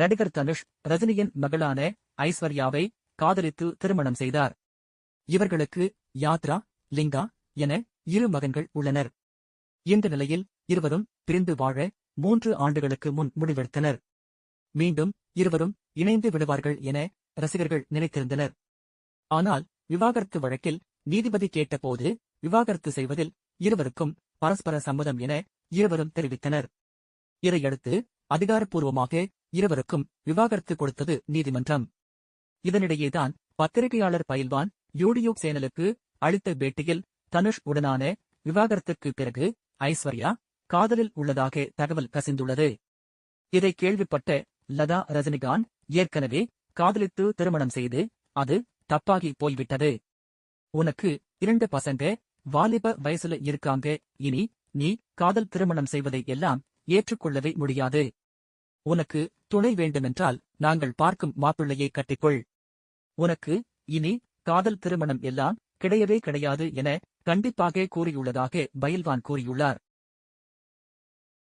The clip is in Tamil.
நடிகர் தனுஷ் ரஜினியின் மகளான ஐஸ்வர்யாவை காதலித்து திருமணம் செய்தார். இவர்களுக்கு யாத்ரா லிங்கா என இரு மகன்கள் உள்ளனர். இந்த நிலையில் இருவரும் பிரிந்து வாழ மூன்று ஆண்டுகளுக்கு முன் முடிவெடுத்தனர். மீண்டும் இருவரும் இணைந்து விடுவார்கள் என ரசிகர்கள் நினைத்திருந்தனர். ஆனால் விவாகரத்து வழக்கில் நீதிபதி கேட்டபோது விவாகரத்து செய்வதில் இருவருக்கும் பரஸ்பர சம்மதம் என இருவரும் தெரிவித்தனர். இதையடுத்து அதிகாரப்பூர்வமாக இருவருக்கும் விவாகரத்து கொடுத்தது நீதிமன்றம். இதனிடையேதான் பத்திரிகையாளர் பயில்வான் யூடியூப் சேனலுக்கு அளித்த பேட்டியில் தனுஷ் உடனான விவாகரத்துக்கு பிறகு ஐஸ்வர்யா காதலில் உள்ளதாக தகவல் கசிந்துள்ளது. இதை கேள்விப்பட்ட லதா ரஜினிகாந்த் ஏற்கனவே காதலித்து திருமணம் செய்து அது தப்பாகி போய்விட்டது. உனக்கு இரண்டு பசங்க வாலிப வயசுல இருக்காங்க இனி நீ காதல் திருமணம் செய்வதை எல்லாம் ஏற்றுக்கொள்ளவே முடியாது. உனக்கு துணை வேண்டுமென்றால் நாங்கள் பார்க்கும் மாப்பிள்ளையை கட்டிக்கொள். உனக்கு இனி காதல் திருமணம் எல்லாம் கிடையவே கிடையாது என கண்டிப்பாக கூறியுள்ளதாக பயில்வான் கூறியுள்ளார்.